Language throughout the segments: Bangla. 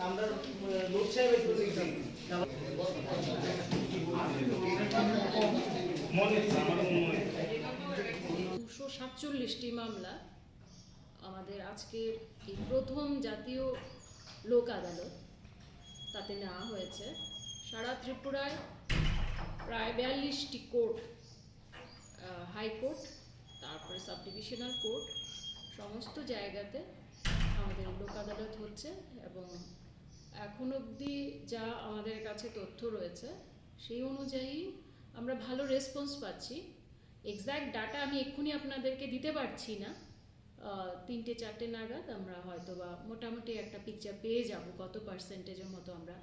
আমরা লোক সাহেব মনে আমার সাতচল্লিশটি মামলা আমাদের আজকের এই প্রথম জাতীয় লোক আদালত, তাতে নেওয়া হয়েছে। সারা ত্রিপুরায় প্রায় বিয়াল্লিশটি কোর্ট হাইকোর্ট তারপরে সাব ডিভিশনাল কোর্ট সমস্ত জায়গাতে আমাদের লোক আদালত হচ্ছে এবং এখন অবধি যা আমাদের কাছে তথ্য রয়েছে, সেই অনুযায়ী আমরা ভালো রেসপন্স পাচ্ছি। এক্স্যাক্ট ডাটা আমি এক্ষুনি আপনাদেরকে দিতে পারছি না। তিনটে, চারটে নাগাদ আমরা হয়তো বা মোটামুটি একটা পিকচার পেয়ে যাব, কত পার্সেন্টেজের মতো আমরা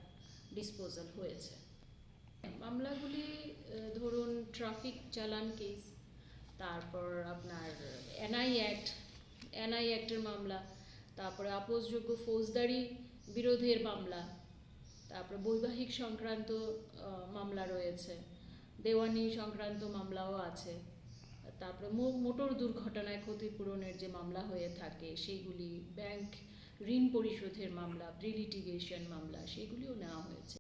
ডিসপোজাল হয়েছে। মামলাগুলি ধরুন ট্রাফিক চালান কেস তারপর আপনার এনআই অ্যাক্ট এনআই অ্যাক্টের মামলা, তারপরে আপোষযোগ্য ফৌজদারি বিরোধের মামলা, তারপরে বৈবাহিক সংক্রান্ত মামলা রয়েছে। দেওয়ানি সংক্রান্ত মামলাও আছে। তারপরে মোটর দুর্ঘটনায় ক্ষতিপূরণের যে মামলা হয়ে থাকে সেগুলি ব্যাংক ঋণ পরিশোধের মামলা প্রিলিটিগেশন মামলা, সেগুলিও নেওয়া হয়েছে।